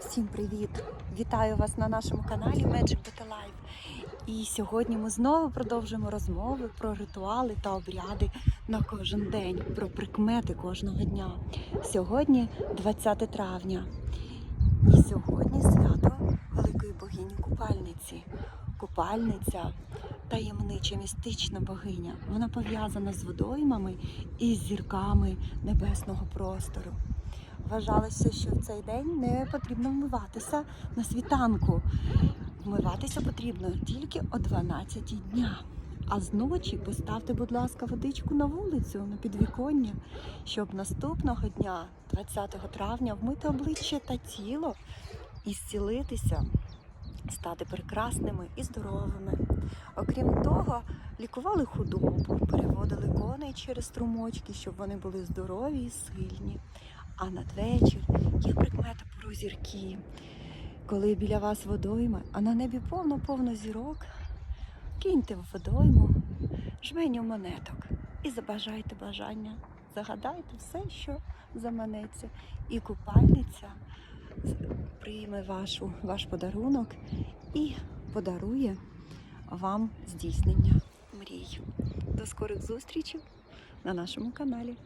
Всім привіт! Вітаю вас на нашому каналі Magic Beta Life. І сьогодні ми знову продовжуємо розмови про ритуали та обряди на кожен день, про прикмети кожного дня. Сьогодні 20 травня. І сьогодні свято великої богині купальниці. Купальниця таємнича містична богиня. Вона пов'язана з водоймами і з зірками небесного простору. Вважалося, що в цей день не потрібно вмиватися на світанку. Вмиватися потрібно тільки о 12 дня. А зночі поставте, будь ласка, водичку на вулицю, на підвіконня, щоб наступного дня, 20 травня, вмити обличчя та тіло і зцілитися, стати прекрасними і здоровими. Окрім того, лікували худобу, переводили коней через струмочки, щоб вони були здорові і сильні. А надвечір є прикмета про зірки. Коли біля вас водойма, а на небі повно-повно зірок, киньте в водойму жменю монеток і забажайте бажання. Загадайте все, що заманеться. І купальниця прийме вашу, ваш подарунок і подарує вам здійснення мрій. До скорих зустрічей на нашому каналі.